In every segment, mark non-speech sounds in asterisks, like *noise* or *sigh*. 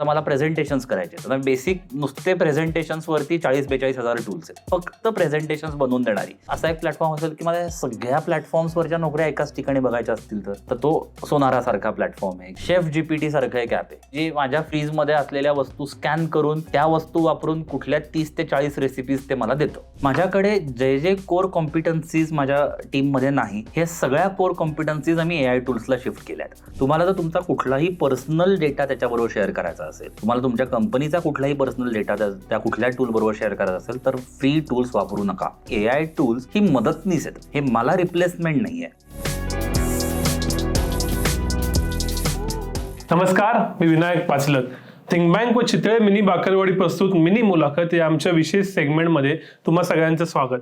तर मला प्रेझेंटेशन्स करायचे तर बेसिक नुसते प्रेझेंटेशन्सवरती चाळीस बेचाळीस हजार टूल्स आहेत. फक्त प्रेझेंटेशन्स बनवून देणारी. असा एक प्लॅटफॉर्म असेल की मला सगळ्या प्लॅटफॉर्म्सवरच्या नोकऱ्या एकाच ठिकाणी बघायच्या असतील तर तर तो सोनारा सारखा प्लॅटफॉर्म आहे. शेफ जीपीटी सारखं एक ॲप आहे. जी माझ्या फ्रीजमध्ये असलेल्या वस्तू स्कॅन करून त्या वस्तू वापरून कुठल्या तीस ते चाळीस रेसिपीज ते मला देतो. माझ्याकडे जे जे कोर कॉम्पिटन्सीज माझ्या टीममध्ये नाही हे सगळ्या कोर कॉम्पिटन्सीज आम्ही ए आय टूल्सला शिफ्ट केल्या आहेत तुम्हाला जर तुमचा कुठलाही पर्सनल डेटा त्याच्याबरोबर शेअर करायचा असेल. तुम्हाला तुमच्या कंपनीचा कुठलाही पर्सनल डेटा त्या कुठल्या टूल बरोबर शेअर करायचा असेल तर फ्री टूल्स वापरू नका. ए आय टूल्स ही मदतनीस आहेत. हे मला रिप्लेसमेंट नाही आहे नमस्कार मी विनायक पाचलक थिंक बँक व चितळे मिनी बाकरवाडी प्रस्तुत मिनी मुलाखत या आमच्या विशेष सेगमेंटमध्ये तुम्हा सगळ्यांचं स्वागत.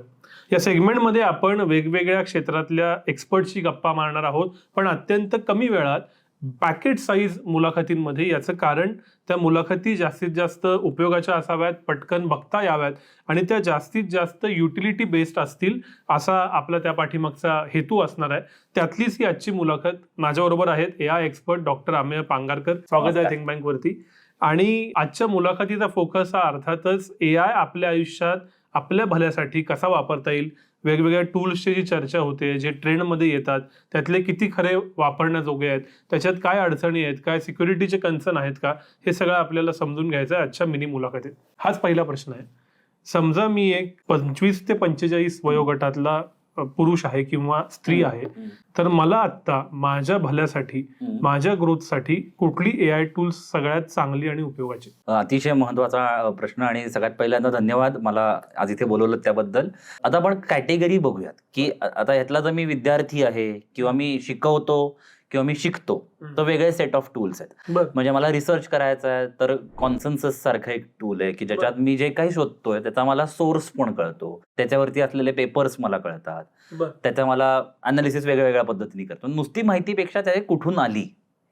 या सेगमेंटमध्ये आपण वेगवेगळ्या क्षेत्रातल्या एक्सपर्टशी गप्पा मारणार आहोत पण अत्यंत कमी वेळात पॅकेट साईज मुलाखतींमध्ये याचं कारण त्या मुलाखती जास्तीत जास्त उपयोगाच्या असाव्यात पटकन बघता याव्यात आणि त्या जास्तीत जास्त युटिलिटी बेस्ड असतील असा आपला त्या पाठीमागचा हेतू असणार आहे. त्यातलीच ही आजची मुलाखत माझ्याबरोबर आहेत A I expert doctor Amey Pangarkar. स्वागत आहे. थिंक बँक वरती. आणि आजच्या मुलाखतीचा फोकस हा अर्थातच ए आय आपल्या आयुष्यात आपल्या भल्यासाठी कसा वापरता येईल वेगवेगळ्या टूल्सची जी चर्चा होते जे ट्रेंडमध्ये येतात त्यातले किती खरे वापरण्याजोगे आहेत त्याच्यात काय अडचणी आहेत काय सिक्युरिटीचे कन्सर्न आहेत का हे सगळं आपल्याला समजून घ्यायचं आहे आजच्या मिनी मुलाखतीत. हाच पहिला प्रश्न आहे. समजा मी एक पंचवीस ते पंचेचाळीस वयोगटातला पुरुष आहे किंवा स्त्री आहे तर मला आत्ता माझ्या भल्यासाठी माझ्या ग्रोथसाठी कुठली ए आय टूल्स सगळ्यात चांगली आणि उपयोगाची? अतिशय महत्त्वाचा प्रश्न आणि सगळ्यात पहिल्यांदा धन्यवाद मला आज इथे बोलवलं त्याबद्दल. आता आपण कॅटेगरी बघूयात की आता ह्यातला जर मी विद्यार्थी आहे किंवा मी शिकवतो किंवा मी शिकतो तर वेगळे सेट ऑफ टूल्स आहेत. म्हणजे मला रिसर्च करायचा आहे तर कॉन्सन्सस सारखं एक टूल आहे की ज्याच्यात मी जे काही शोधतोय त्याचा मला सोर्स पण कळतो. त्याच्यावरती असलेले पेपर्स मला कळतात. त्याचा मला अनालिसिस वेगळ्या वेगळ्या पद्धतीने करतो. नुसती माहितीपेक्षा त्याचे कुठून आली?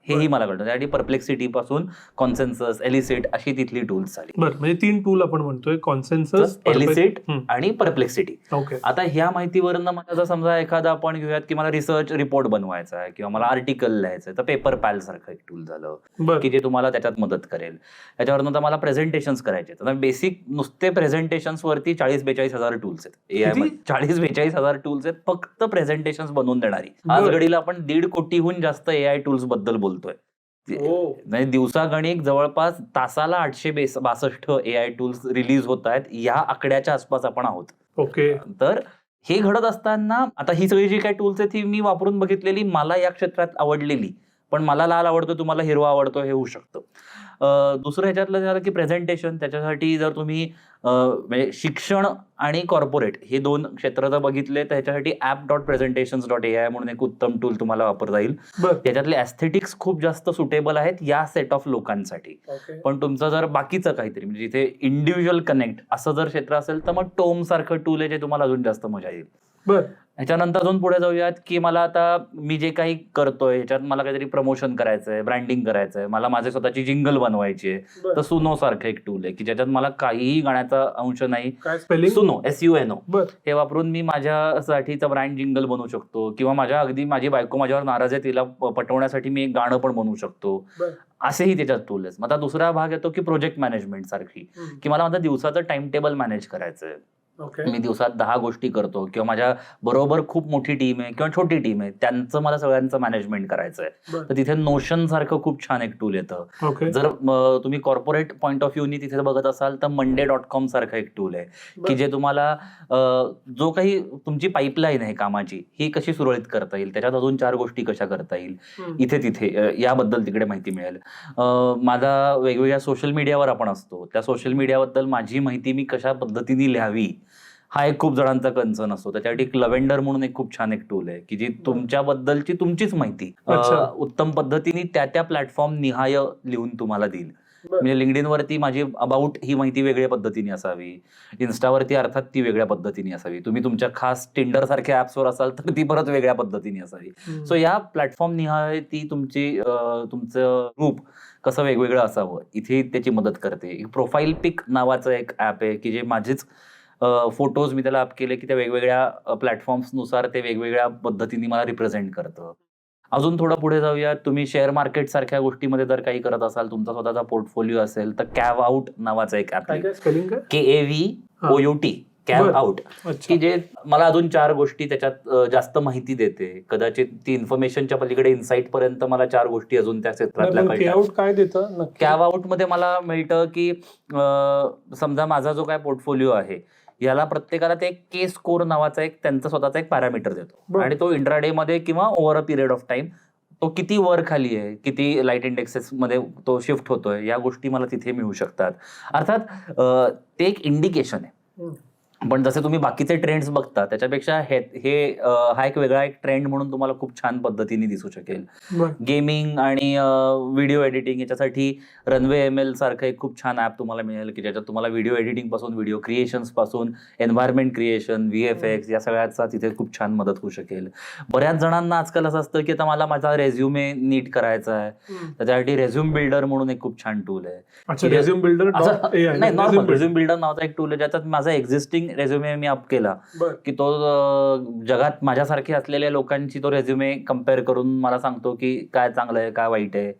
हेही मला कळतं. त्यासाठी परप्लेक्सिटी पासून कॉन्सेन्सस एलिसिट अशी तिथली टूल्स आली. बर म्हणजे तीन टूल आपण म्हणतोय कॉन्सेन्सस एलिसिट. आणि परप्लेक्सिटी ओके. आता ह्या माहितीवरनं मला जर समजा एखादा आपण घेऊयात की मला रिसर्च रिपोर्ट बनवायचा आहे किंवा मला आर्टिकल लिहायचं तर पेपर पॅल सारखं एक टूल झालं की जे तुम्हाला त्याच्यात मदत करेल. त्याच्यावर तर मला प्रेझेंटेशन्स करायचे. आता बेसिक नुसते प्रेझेंटेशन्स वरती चाळीस बेचाळीस हजार टूल्स आहेत. ए? आय चाळीस बेचाळीस हजार टूल्स आहेत फक्त प्रेझेंटेशन्स बनवून देणारी. आज. घडीला आपण दीड कोटीहून जास्त ए आय टूल्सबद्दल बोलतोय. ओ म्हणजे दिवसागणिक जवळपास तासाला आठशे बेस बासष्ट ए आय टूल्स रिलीज होत आहेत या आकड्याच्या आसपास आपण आहोत. ओके. तर हे घडत असताना आता ही सगळी जी काही टूल्स आहेत ती मी वापरून बघितलेली मला या क्षेत्रात आवडलेली. पण मला लाल आवडतो तुम्हाला हिरवा आवडतो हे होऊ शकतं. दुसरं ह्याच्यातलं झालं की प्रेझेंटेशन त्याच्यासाठी जर तुम्ही म्हणजे शिक्षण आणि कॉर्पोरेट हे दोन क्षेत्र जर बघितले तर ह्याच्यासाठी app dot presentation dot A I म्हणून एक उत्तम टूल तुम्हाला वापरता येईल. त्याच्यातले ॲस्थेटिक्स खूप जास्त सुटेबल आहेत या सेट ऑफ लोकांसाठी. पण तुमचं जर बाकीचं काहीतरी म्हणजे जिथे इंडिव्हिज्युअल कनेक्ट असं जर क्षेत्र असेल तर मग टोम सारखं टूल आहे जे तुम्हाला अजून जास्त मजा येईल. बर. ह्याच्यानंतर अजून पुढे जाऊयात की मला आता मी जे काही करतोय ह्याच्यात मला काहीतरी प्रमोशन करायचं आहे ब्रँडिंग करायचं आहे मला माझी स्वतःची जिंगल बनवायची आहे. तर सुनो सारखं एक टूल आहे की ज्याच्यात मला काहीही गाण्याचा अंश नाही. सुनो एस यू एन ओ बर. हे वापरून मी माझ्यासाठीचं ब्रँड जिंगल बनवू शकतो किंवा माझ्या अगदी माझी बायको माझ्यावर नाराज आहे तिला पटवण्यासाठी मी एक गाणं पण बनवू शकतो. असेही त्याच्यात टूल आहेत मग आता दुसरा भाग येतो की प्रोजेक्ट मॅनेजमेंट सारखी. की मला माझं दिवसाचं टाइम टेबल मॅनेज करायचं ओके मी दिवसात दहा गोष्टी करतो किंवा माझ्या बरोबर खूप मोठी टीम आहे किंवा छोटी टीम आहे त्यांचं मला सगळ्यांचं मॅनेजमेंट करायचं आहे तर तिथे नोशन सारखं खूप छान एक टूल येतं. ओके जर तुम्ही कॉर्पोरेट पॉईंट ऑफ व्ह्यूनी तिथे बघत असाल तर मंडे डॉट कॉम सारखं एक टूल आहे. की जे तुम्हाला जो काही तुमची पाईपलाईन आहे कामाची ही कशी सुरळीत करता येईल? त्याच्यात अजून चार गोष्टी कशा करता येईल. इथे तिथे याबद्दल तिकडे माहिती मिळेल. माझा वेगवेगळ्या सोशल मीडियावर आपण असतो. त्या सोशल मीडियाबद्दल माझी माहिती मी कशा पद्धतीने लिहावी? हा एक खूप जणांचा कन्सर्न असतो त्याच्यासाठी एक लव्हेंडर म्हणून एक खूप छान एक टूल आहे की जी तुमच्याबद्दलची तुमचीच माहिती. उत्तम पद्धतीने त्या त्या प्लॅटफॉर्म निहाय लिहून तुम्हाला देईल. म्हणजे लिंक्डइन वरती माझी अबाउट ही माहिती वेगळ्या पद्धतीने असावी इन्स्टावरती अर्थात ती वेगळ्या पद्धतीने असावी तुम्ही तुमच्या खास टिंडर सारख्या ऍप्सवर असाल तर ती परत वेगळ्या पद्धतीने असावी. सो या प्लॅटफॉर्म निहाय ती तुमची तुमचं रूप कसं वेगवेगळं असावं इथे त्याची मदत करते प्रोफाईल पिक नावाचं एक ॲप आहे की जे माझेच फोटोज मी त्याला अप केले की त्या वेगवेगळ्या प्लॅटफॉर्म्सनुसार ते वेगवेगळ्या पद्धतीने मला रिप्रेझेंट करतं. अजून थोडं पुढे जाऊया तुम्ही शेअर मार्केट सारख्या गोष्टीमध्ये जर काही करत असाल तुमचा स्वतःचा पोर्टफोलिओ असेल तर कॅव आउट नावाचा एक K A V. O U T Kavout की जे मला अजून चार गोष्टी त्याच्यात जास्त माहिती देते. कदाचित ती इन्फॉर्मेशनच्या पलीकडे इन्साइट पर्यंत मला चार गोष्टी अजून त्या क्षेत्रातल्या कॅव आउटमध्ये मला मिळतं की समजा माझा जो काय पोर्टफोलिओ आहे याला प्रत्येकाला ते के स्कोर नावाचा एक त्यांचा स्वतःचा एक पॅरामीटर देतो. आणि तो इंट्राडे मध्ये किंवा over a period of time तो किती वर खाली आहे किती लाइट इंडेक्सेस मध्ये तो शिफ्ट होतोय या गोष्टी मला तिथे मिळू शकतात अर्थात ते एक इंडिकेशन आहे. पण जसे तुम्ही बाकीचे ट्रेंड्स बघता त्याच्यापेक्षा हे हे हा एक वेगळा एक ट्रेंड म्हणून तुम्हाला खूप छान पद्धतीने दिसू शकेल. गेमिंग आणि व्हिडिओ एडिटिंग याच्यासाठी रनवे एम एल सारखं एक खूप छान ॲप तुम्हाला मिळेल की ज्याच्यात तुम्हाला व्हिडिओ एडिटिंगपासून video क्रिएशन्सपासून environment creation V F X या सगळ्याचा तिथे खूप छान मदत होऊ शकेल. बऱ्याच जणांना आजकाल असं असतं की आता मला माझा रेझ्युमे नीट करायचा आहे. त्याच्यासाठी रेझ्युम बिल्डर म्हणून एक खूप छान टूल आहे. रेझ्युम बिल्डर नाही नॉर्मल रेझ्युम बिल्डर नावाचा एक टूल आहे ज्याच्यात माझा एक्झिस्टिंग रेझ्युमे मी अप केला. की तो जगात माझ्यासारखे असलेल्या लोकांची तो रेझ्युमे कंपेअर करून मला सांगतो की काय चांगलं आहे काय वाईट आहे.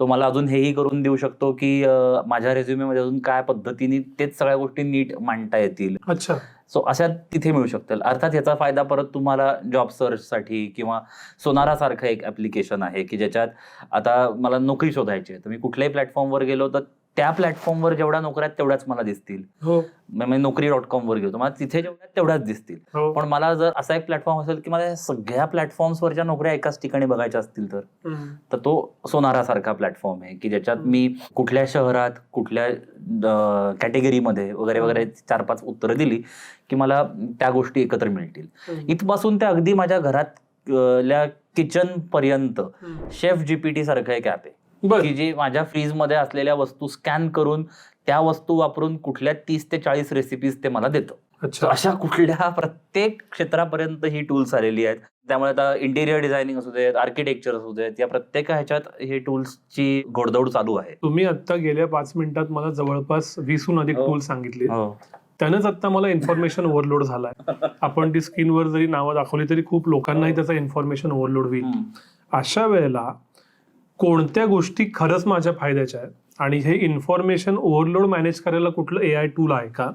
तो मला अजून हेही करून देऊ शकतो की माझ्या रेझ्युमेमध्ये अजून काय पद्धतीने तेच सगळ्या गोष्टी नीट मांडता येतील. अच्छा. सो अशा तिथे मिळू शकतील. अर्थात याचा फायदा परत तुम्हाला जॉब सर्चसाठी किंवा सोनारा सारखं एक ऍप्लिकेशन आहे की ज्याच्यात आता मला नोकरी शोधायची आहे. तर मी कुठल्याही प्लॅटफॉर्मवर गेलो तर त्या प्लॅटफॉर्मवर जेवढ्या नोकऱ्या तेवढ्याच मला दिसतील. हो. म्हणजे नोकरी डॉट कॉमवर गेलो तर मला तिथे जेवढ्या तेवढ्याच दिसतील. हो. पण मला जर असा एक प्लॅटफॉर्म असेल की मला सगळ्या प्लॅटफॉर्म्सवरच्या नोकऱ्या एकाच ठिकाणी बघायच्या असतील तर. तर तो सोनारा सारखा प्लॅटफॉर्म आहे की ज्याच्यात मी कुठल्या शहरात कुठल्या कॅटेगरीमध्ये वगैरे वगैरे चार पाच उत्तरं दिली की मला त्या गोष्टी एकत्र मिळतील. इथपासून ते अगदी माझ्या घरात किचन पर्यंत. शेफ जीपीटी सारखं एक ऍप आहे. की जी माझ्या फ्रीजमध्ये असलेल्या वस्तू स्कॅन करून त्या वस्तू वापरून कुठल्या तीस ते चाळीस रेसिपीज ते मला देतं. अशा कुठल्या प्रत्येक क्षेत्रापर्यंत ही टूल्स आलेली आहेत. त्यामुळे आता इंटिरियर डिझायनिंग असू देत आर्किटेक्चर असू देत या प्रत्येक ह्याच्यात हे टूल्सची घोडदौड चालू आहे. तुम्ही आता गेल्या पाच मिनिटात मला जवळपास वीसहून अधिक हो. टूल सांगितले त्यानंच आता मला इन्फॉर्मेशन ओव्हरलोड झालाय. *laughs* आपण ती स्क्रीनवर जरी नावं दाखवली तरी खूप लोकांनाही त्याचा इन्फॉर्मेशन ओव्हरलोड होईल. अशा वेळेला कोणत्या गोष्टी खरंच माझ्या फायद्याच्या आहेत? आणि हे इन्फॉर्मेशन ओव्हरलोड मॅनेज करायला कुठलं ए आय टूल आहे का?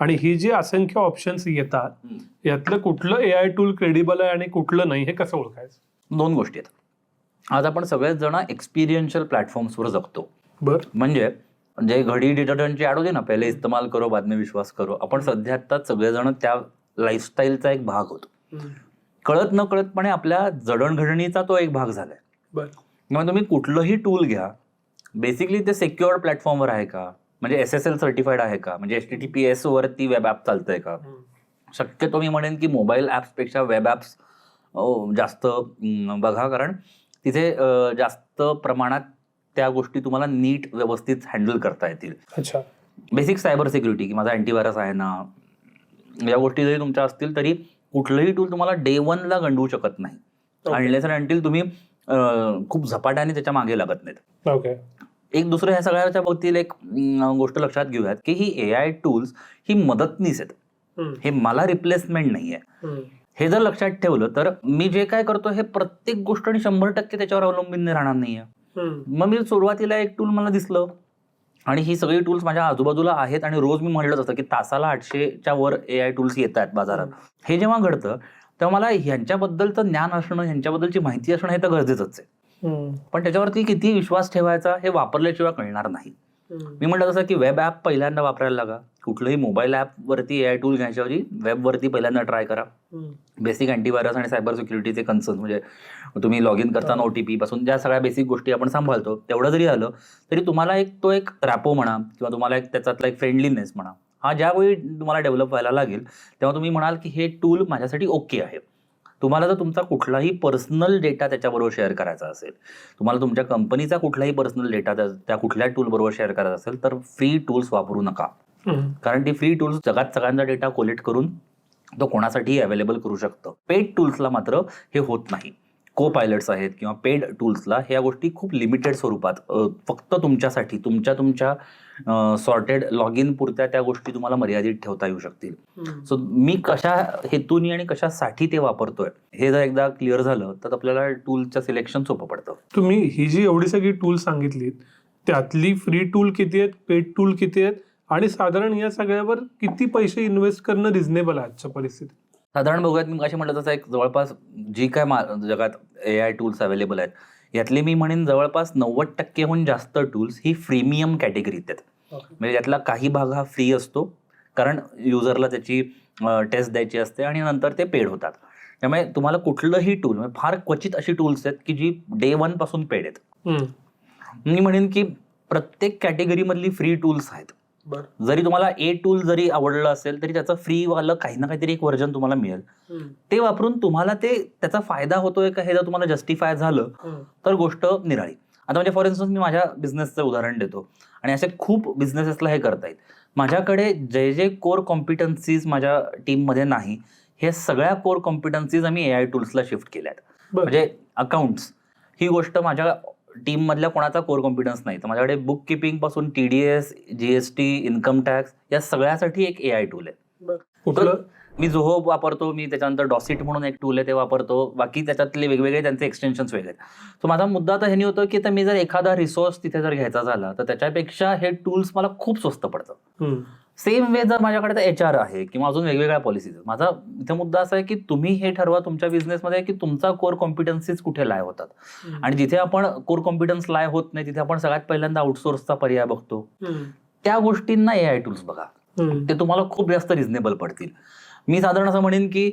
आणि ही जी असंख्य ऑप्शन्स येतात. यातलं कुठलं ए आय टूल क्रेडिबल आहे आणि कुठलं नाही हे कसं ओळखायचं? दोन गोष्टी आहेत. आज आपण सगळेच जण एक्सपिरियन्शियल प्लॅटफॉर्म्सवर जगतो. बर. म्हणजे जे घडी डिटर्जंटची ॲड होती ना पहिले इस्तेमाल करो बाद में विश्वास करो आपण सध्या आता सगळेजण त्या लाईफस्टाईलचा एक भाग होतो. कळत न कळतपणे आपल्या जडणघडणीचा तो एक भाग झालाय. बर. मग तुम्ही कुठलंही टूल घ्या. बेसिकली ते सिक्युअर प्लॅटफॉर्मवर आहे का? म्हणजे एस एस एल सर्टिफाईड आहे का? म्हणजे H T T P S वरती वेब ॲप चालतंय का? शक्यतो मी म्हणेन की मोबाईल ॲप्सपेक्षा वेब ॲप्स जास्त बघा. कारण तिथे जास्त प्रमाणात त्या गोष्टी तुम्हाला नीट व्यवस्थित हँडल करता येतील. अच्छा. बेसिक सायबर सिक्युरिटी की माझा अँटीव्हायरस आहे ना? या गोष्टी जरी तुमच्या असतील तरी कुठलंही टूल तुम्हाला डे वनला गंडवू शकत नाही. अनलेस अँटील तुम्ही खूप झपाट्याने त्याच्यामागे लागत नाहीत. ओके. एक दुसरं ह्या सगळ्याच्या बाबतीत एक अं, गोष्ट लक्षात घेऊयात की ही ए आय टूल्स ही मदतनीस आहेत. हे मला रिप्लेसमेंट नाही आहे हे जर लक्षात ठेवलं तर मी जे काय करतो हे प्रत्येक गोष्ट आणि शंभर टक्के त्याच्यावर अवलंबून नाही राहणार नाही आहे मग मी सुरुवातीला एक टूल मला दिसलं आणि ही सगळी टूल्स माझ्या आजूबाजूला आहेत आणि रोज मी म्हणलंच असतं की तासाला आठशेच्या वर ए आय टूल्स येत आहेत बाजारात हे जेव्हा घडतं तेव्हा मला ह्यांच्याबद्दलचं ज्ञान असणं ह्यांच्याबद्दलची माहिती असणं हे तर गरजेचंच आहे. पण त्याच्यावरती किती विश्वास ठेवायचा हे वापरल्याशिवाय कळणार नाही. मी म्हटलं तसं की वेब ॲप पहिल्यांदा वापरायला लागा. कुठलंही मोबाईल ॲपवरती ए आय टूल घ्यायच्याऐवजी वेबवरती पहिल्यांदा ट्राय करा. बेसिक अँटीव्हायरस आणि सायबर सिक्युरिटीचे कन्सर्न म्हणजे तुम्ही लॉग इन करताना ओ टी पी पासून ज्या सगळ्या बेसिक गोष्टी आपण सांभाळतो तेवढं जरी आलं तरी तुम्हाला एक तो एक रॅपो म्हणा किंवा तुम्हाला एक त्याच्यातला एक फ्रेंडलीनेस म्हणा हा ज्यावेळी तुम्हाला डेव्हलप व्हायला लागेल तेव्हा तुम्ही म्हणाल की हे टूल माझ्यासाठी ओके आहे. तुम्हाला जर तुमचा कुठलाही पर्सनल डेटा त्याच्याबरोबर शेअर करायचा असेल तुम्हाला तुमच्या कंपनीचा कुठलाही पर्सनल डेटा त्या कुठल्या टूलबरोबर शेअर करायचा असेल तर फ्री टूल्स वापरू नका. कारण ती फ्री टूल्स जगात सगळ्यांचा डेटा कोलेक्ट करून तो कोणासाठीही अवेलेबल करू शकतं. पेड टूल्सला मात्र हे होत नाही. को पायलट्स आहेत किंवा पेड टूल्सला ह्या गोष्टी खूप लिमिटेड स्वरूपात. फक्त तुमच्यासाठी तुमच्या तुमच्या सॉर्टेड लॉग इन पुरत्या त्या गोष्टी तुम्हाला मर्यादित ठेवता येऊ शकतील. सो मी कशा हेतूनी आणि कशासाठी ते वापरतोय हे जर एकदा क्लिअर झालं तर आपल्याला टूलचं सिलेक्शन सोपं पडतं. तुम्ही ही जी एवढी सगळी टूल सांगितलीत त्यातली फ्री टूल किती आहेत पेड टूल किती आहेत आणि साधारण या सगळ्यावर किती पैसे इन्व्हेस्ट करणं रिझनेबल आहे आजच्या परिस्थितीत? साधारण बघूयात मी असे म्हटलं तसं एक जवळपास जी काय मा जगात ए आय टूल्स अवेलेबल आहेत यातले मी म्हणेन जवळपास नव्वद टक्केहून जास्त टूल्स ही फ्रीमियम कॅटेगरीत आहेत म्हणजे यातला काही भाग हा फ्री असतो कारण युजरला त्याची टेस्ट द्यायची असते आणि नंतर ते पेड होतात त्यामुळे तुम्हाला कुठलंही टूल म्हणजे फार क्वचित अशी टूल्स आहेत की जी डे वनपासून पेड आहेत. मी म्हणेन की प्रत्येक कॅटेगरीमधली फ्री टूल्स आहेत. जरी तुम्हाला ए टूल जरी आवडलं असेल तरी त्याचं फ्री वालं काही ना काहीतरी एक व्हर्जन तुम्हाला मिळेल. ते वापरून तुम्हाला ते त्याचा फायदा होतोय का हे जर तुम्हाला जस्टिफाय झालं. तर गोष्ट निराळी. आता म्हणजे फॉर इन्स्टन्स मी माझ्या बिझनेसचं उदाहरण देतो. आणि असे खूप बिझनेसेसला हे करता येईल. माझ्याकडे जे जे कोर कॉम्पिटन्सीज माझ्या टीममध्ये नाही हे सगळ्या कोर कॉम्पिटन्सीज आम्ही ए आय टूल्सला शिफ्ट केल्या आहेत बरं. म्हणजे अकाउंट्स ही गोष्ट माझ्या टीम मधल्या कोणाचा कोर कॉम्पिटन्स नाही. तर माझ्याकडे book किपिंगपासून T D S G S T income tax या सगळ्यासाठी एक ए आय टूल आहे. कुठलं? मी जोहो वापरतो मी त्याच्यानंतर डॉसिट म्हणून एक टूल आहे ते वापरतो. बाकी त्याच्यातले वेगवेगळे त्यांचे एक्सटेन्शन्स वेगळे आहेत सो माझा मुद्दा तर ह्यानी होतो की मी जर एखादा रिसोर्स तिथे जर घ्यायचा झाला तर त्याच्यापेक्षा हे टूल्स मला खूप स्वस्त पडतं हम्म. सेम वे जर माझ्याकडे तर एच आर आहे किंवा अजून वेगवेगळ्या पॉलिसीज माझा इथे मुद्दा असा आहे की तुम्ही हे ठरवा तुमच्या बिझनेसमध्ये की तुमचा कोर कॉम्पिटन्सीज कुठे लाय होतात. आणि जिथे आपण कोर कॉम्पिटन्स लाय होत नाही तिथे आपण सगळ्यात पहिल्यांदा आउटसोर्सचा पर्याय बघतो. त्या गोष्टींना ए आय टूल्स बघा. ते तुम्हाला खूप जास्त रिझनेबल पडतील. मी साधारण असं म्हणेन की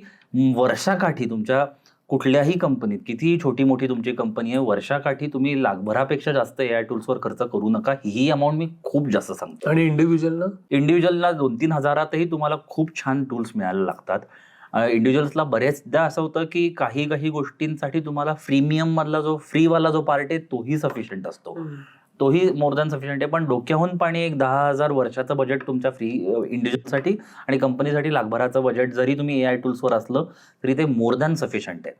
वर्षाकाठी तुमच्या कुठल्याही कंपनीत कितीही छोटी मोठी तुमची कंपनी आहे वर्षाकाठी तुम्ही लाखभरापेक्षा जास्त ए आय टूल्सवर खर्च करू नका. ही अमाऊंट मी खूप जास्त सांगतो. आणि इंडिव्हिज्युअलला इंडिव्हिज्युअलला दोन तीन हजारातही तुम्हाला खूप छान टूल्स मिळायला लागतात. इंडिव्हिज्युअल्सला बरेचदा असं होतं की काही काही गोष्टींसाठी तुम्हाला फ्रीमियम मधला जो फ्रीवाला जो पार्ट आहे तोही सफिशियंट असतो. तोही मोर दॅन सफिशियंट आहे. पण डोक्याहून पाणी एक दहा हजार वर्षाचं बजेट तुमच्या फ्री इंडिव्हिज्युअलसाठी आणि कंपनीसाठी लाखभराचं बजेट जरी तुम्ही ए आय टूल्सवर असलं तरी ते मोर दॅन सफिशियंट आहे.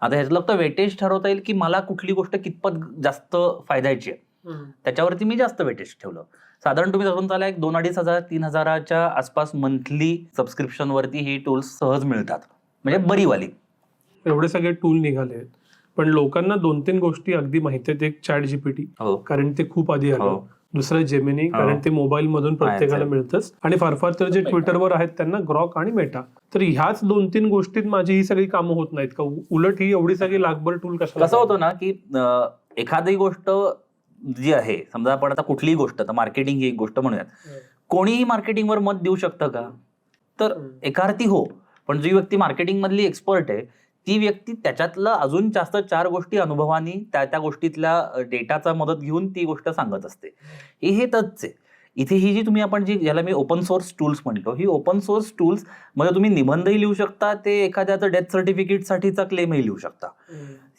आता ह्यातलं फक्त वेटेज ठरवता येईल की मला कुठली गोष्ट कितपत जास्त फायद्याची आहे. त्याच्यावरती मी जास्त वेटेज ठेवलं. साधारण तुम्ही धरून चाला एक दोन अडीच हजार तीन हजाराच्या आसपास मंथली सबस्क्रिप्शनवरती ही टूल्स सहज मिळतात. म्हणजे बरीवाली. एवढे सगळे टूल निघाले पण लोकांना दोन तीन गोष्टी अगदी माहिती आहेत एक चॅट जीपीटी हो. कारण ते खूप आधी आलं. हो. दुसरं जेमिनी हो. कारण ते मोबाईल मधून प्रत्येकाला. मिळतच. आणि फार फार तर जे ट्विटरवर आहेत त्यांना ग्रॉक आणि मेटा तर ह्याच दोन तीन गोष्टीत माझी ही सगळी कामं होत नाहीत का? उलट ही एवढी सगळी लाखभर टूल कशा कसं होतं ना की एखादी गोष्ट जी आहे समजा आपण आता कुठलीही गोष्ट आता मार्केटिंग ही एक गोष्ट म्हणूयात. कोणीही मार्केटिंगवर मत देऊ शकतं का? तर एका अर्थी हो. पण जी व्यक्ती मार्केटिंग मधली एक्सपर्ट आहे ती व्यक्ती त्याच्यातलं अजून जास्त चार गोष्टी अनुभवानी त्या त्या गोष्टीतल्या डेटाचा मदत घेऊन ती गोष्ट सांगत असते. हे हे तच आहे. इथे ही जी तुम्ही आपण जी याला मी ओपन सोर्स टूल्स म्हणतो ही ओपन सोर्स टूल्समध्ये तुम्ही निबंधही लिहू शकता ते एखाद्याचं डेथ सर्टिफिकेटसाठीचा क्लेमही लिहू शकता.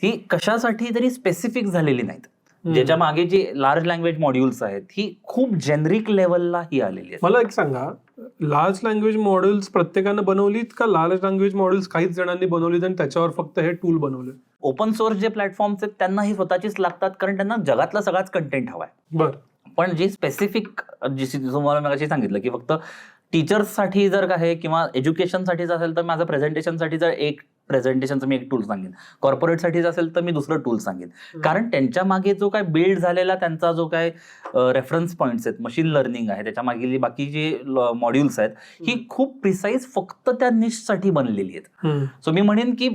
ही कशासाठी तरी स्पेसिफिक झालेली नाहीत. ज्याच्या मागे जी लार्ज लँग्वेज मॉड्यूल्स आहेत ही खूप जेनरिक लेवलला ही आलेली आहेत. मला एक सांगा लार्ज लँग्वेज मॉडेल्स प्रत्येकानं बनवलीत का लार्ज लँग्वेज मॉडेल्स काहीच जणांनी बनवलीत आणि त्याच्यावर फक्त हे टूल बनवले? ओपन सोर्स जे प्लॅटफॉर्म्स आहेत त्यांना ही स्वतःचीच लागतात कारण त्यांना जगातला सगळाच कंटेंट हवाय. बर. पण जी स्पेसिफिक जी तुम्हाला मगाशी सांगितलं की फक्त टीचर्ससाठी जर काय किंवा एज्युकेशनसाठीच असेल तर माझं प्रेझेंटेशनसाठी जर एक प्रेझेंटेशनचं मी एक टूल सांगेन. कॉर्पोरेटसाठीच असेल तर मी दुसरं टूल सांगेन. कारण त्यांच्या मागे जो काय बिल्ड झालेला त्यांचा जो काय रेफरन्स पॉईंट्स आहेत मशीन लर्निंग आहे त्याच्या मागील बाकी जे मॉड्यूल्स आहेत ही खूप प्रिसाईज फक्त त्या निशसाठी बनलेली आहेत. सो मी म्हणेन की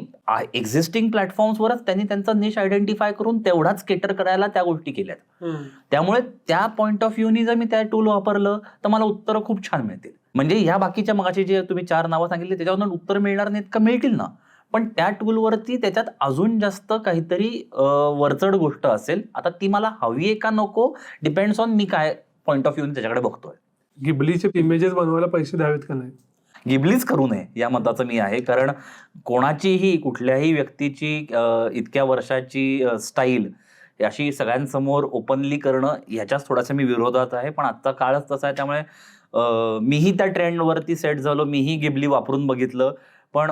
एक्झिस्टिंग प्लॅटफॉर्म्सवरच त्यांनी त्यांचा निश आयडेंटिफाय करून तेवढाच केटर करायला त्या गोष्टी केल्यात. त्यामुळे त्या पॉईंट ऑफ व्ह्यूनी जर मी त्या टूल वापरलं तर मला उत्तरं खूप छान मिळतील. म्हणजे ह्या बाकीच्या मगाची जे तुम्ही चार नावं सांगितली त्याच्यावरून उत्तर मिळणार नाहीत का? मिळतील ना. पण त्या टूलवरती त्याच्यात अजून जास्त काहीतरी वरचढ गोष्ट असेल. आता ती मला हवी आहे का नको डिपेंड्स ऑन मी काय पॉईंट ऑफ व्ह्यू त्याच्याकडे बघतोय. गिबलीचे इमेजेस बनवायला पैसे द्यावेत का नाही? गिबलीच करू नये या मताचं मी आहे. कारण कोणाचीही कुठल्याही व्यक्तीची इतक्या वर्षाची स्टाईल अशी सगळ्यांसमोर ओपनली करणं ह्याच्याच थोडासा मी विरोधात आहे. पण आजचा काळच तसा आहे त्यामुळे मीही त्या ट्रेंडवरती सेट झालो मीही गिबली वापरून बघितलं. पण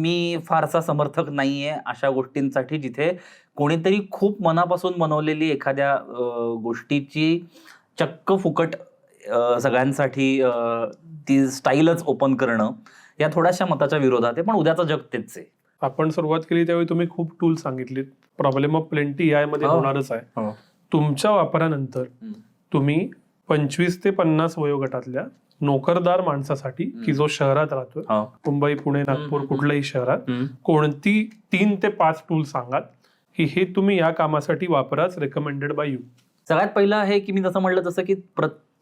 मी फारसा समर्थक नाहीये अशा गोष्टींसाठी जिथे कोणीतरी खूप मनापासून बनवलेली एखाद्या गोष्टीची चक्क फुकट सगळ्यांसाठी ती स्टाईलच ओपन करणं या थोड्याशा मताच्या विरोधात आहे पण उद्याचं जग तेच आहे आपण सुरुवात केली त्यावेळी तुम्ही खूप टूल सांगितलीत प्रॉब्लेम ऑफ प्लेंटी आयमध्ये हो. होणारच आहे हो. तुमच्या वापरानंतर. तुम्ही पंचवीस ते पन्नास वयोगटातल्या नोकरदार माणसासाठी की जो शहरात राहतोय. मुंबई पुणे नागपूर. कुठल्याही शहरात. कोणती तीन ते पाच टूल सांगाल की हे तुम्ही या कामासाठी वापराच रेकमेंडेड बाय यू सगळ्यात पहिलं आहे की मी जसं म्हटलं तसं की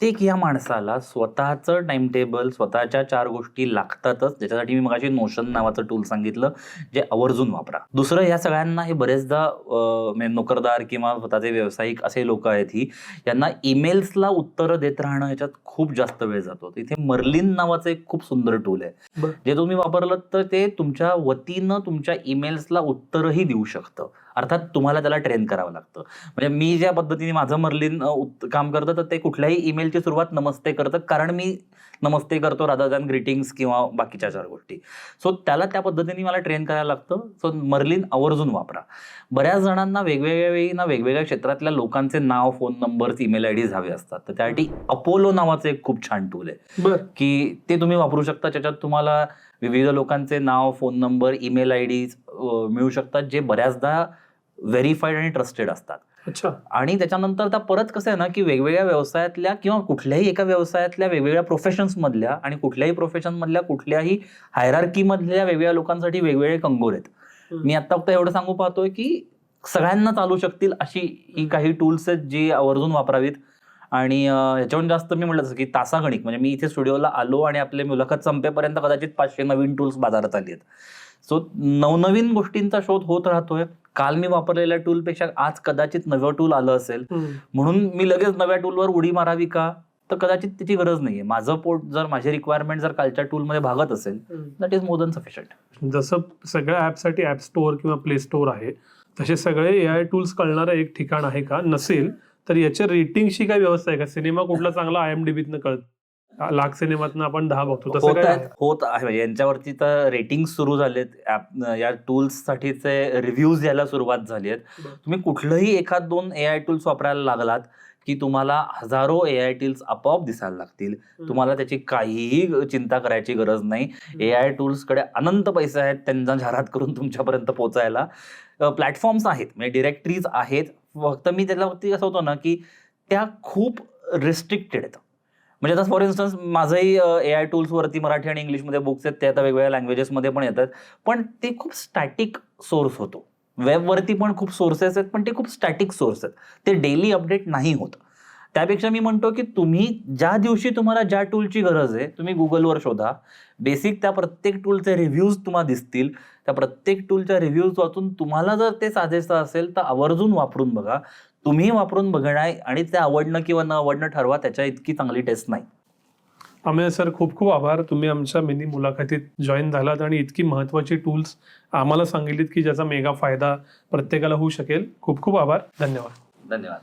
प्रत्येक या माणसाला स्वतःचं टाइम टेबल स्वतःच्या चार गोष्टी लागतातच. ज्याच्यासाठी मी मगाशी नोशन नावाचं टूल सांगितलं जे आवर्जून वापरा. दुसरं या सगळ्यांना हे बरेचदा म्हणजे नोकरदार किंवा स्वतःचे व्यावसायिक असे लोक आहेत ही यांना ईमेल्सला उत्तरं देत राहणं याच्यात खूप जास्त वेळ जातो. इथे मर्लिन नावाचं एक खूप सुंदर टूल आहे. जे तुम्ही वापरलं तर ते तुमच्या वतीनं तुमच्या ईमेल्सला उत्तरही देऊ शकतं. अर्थात तुम्हाला त्याला ट्रेन करावं लागतं. म्हणजे मी ज्या पद्धतीने माझं मर्लिन काम करतं तर ते कुठल्याही ईमेलची सुरुवात नमस्ते करतं कारण मी नमस्ते करतो राधा दॅन ग्रीटिंग्स किंवा बाकीच्या चार गोष्टी. सो त्याला त्या पद्धतीने मला ट्रेन करायला लागतं. सो मर्लिन आवर्जून वापरा. बऱ्याच जणांना वेगवेगळ्या वेळी ना वेगवेगळ्या क्षेत्रातल्या लोकांचे नाव phone numbers email IDs हवे असतात. तर त्यासाठी अपोलो नावाचं एक खूप छान टूल आहे. की ते तुम्ही वापरू शकता. त्याच्यात तुम्हाला विविध लोकांचे नाव phone number email IDs मिळू शकतात जे बऱ्याचदा व्हेरीफाईड आणि ट्रस्टेड असतात. अच्छा. आणि त्याच्यानंतर आता परत कसं आहे ना की वेगवेगळ्या व्यवसायातल्या किंवा कुठल्याही एका व्यवसायातल्या वेगवेगळ्या प्रोफेशन्स मधल्या आणि कुठल्याही प्रोफेशन मधल्या कुठल्याही हायरार्की मधल्या वेगवेगळ्या लोकांसाठी वेगवेगळे कंगोर आहेत. मी आता फक्त एवढं सांगू पाहतोय की सगळ्यांना चालू शकतील अशी ही काही टूल्स आहेत जी आवर्जून वापरावीत. आणि ह्याच्याहून जास्त मी म्हटलं की तासागणिक म्हणजे मी इथे स्टुडिओला आलो आणि आपले मुलाखत संपेपर्यंत कदाचित पाचशे नवीन टूल्स बाजारात आली आहेत. सो नवनवीन गोष्टींचा शोध होत राहतोय. काल मी वापरलेल्या टूलपेक्षा आज कदाचित नवं टूल आलं असेल. म्हणून मी लगेच नव्या टूलवर उडी मारावी का? तर कदाचित त्याची गरज नाहीये. माझं पोट जर माझी रिक्वायरमेंट जर कालच्या टूलमध्ये भागत असेल. That is more than sufficient जसं सगळ्या ऍपसाठी ऍप स्टोअर किंवा प्ले स्टोअर आहे तसे सगळे ए आय टूल्स कळणारं एक ठिकाण आहे का? नसेल तर याच्या रेटिंगशी काय व्यवस्था आहे का? सिनेमा कुठला चांगला आय एम डीबीतनं कळत. लाख सिनेमातनं आपण दहा बघतो. तसं होत काय आहेत आहे? होत आहे. म्हणजे यांच्यावरती तर रेटिंग सुरू झालेत. ऍप या टूल्स साठीचे रिव्ह्यूज यायला सुरुवात झाली आहेत. बरं. तुम्ही कुठलंही एखाद दोन ए आय टूल्स वापरायला लागलात की तुम्हाला हजारो ए आय टूल्स आपोआप दिसायला लागतील. तुम्हाला त्याची काहीही चिंता करायची गरज नाही. ए आय टूल्सकडे अनंत पैसे आहेत त्यांचा जाहिरात करून तुमच्यापर्यंत पोहोचायला. प्लॅटफॉर्म्स आहेत म्हणजे डिरेक्टरीज आहेत. फक्त मी त्याच्यावरती कसं होतं ना की त्या खूप रिस्ट्रिक्टेड आहेत. म्हणजे आता फॉर इन्स्टन्स माझंही ए आय टूल्सवरती मराठी आणि इंग्लिशमध्ये बुक्स आहेत ते आता वेगवेगळ्या लँग्वेजेसमध्ये पण येतात. पण ते खूप स्टॅटिक सोर्स होतो. वेबवरती पण खूप सोर्सेस आहेत पण ते खूप स्टॅटिक सोर्स आहेत. ते डेली अपडेट नाही होत. त्यापेक्षा मी म्हणतो की तुम्ही ज्या दिवशी तुम्हाला ज्या टूलची गरज आहे तुम्ही गुगलवर शोधा. बेसिक त्या प्रत्येक टूलचे रिव्ह्यूज तुम्हाला दिसतील. त्या प्रत्येक टूलच्या रिव्ह्यूज वाचून तुम्हाला जर ते साजेसं असेल तर आवर्जून वापरून बघा. तुम्ही वापरून बघणार आणि ते आवडणं किंवा न आवडणं ठरवा त्याच्या इतकी चांगली टेस्ट नाही. अमेय सर खूप खूप आभार. तुम्ही आमच्या मिनी मुलाखतीत जॉईन झालात आणि इतकी महत्वाची टूल्स आम्हाला सांगितलीत की ज्याचा मेगा फायदा प्रत्येकाला होऊ शकेल. खूप खूप आभार. धन्यवाद. धन्यवाद.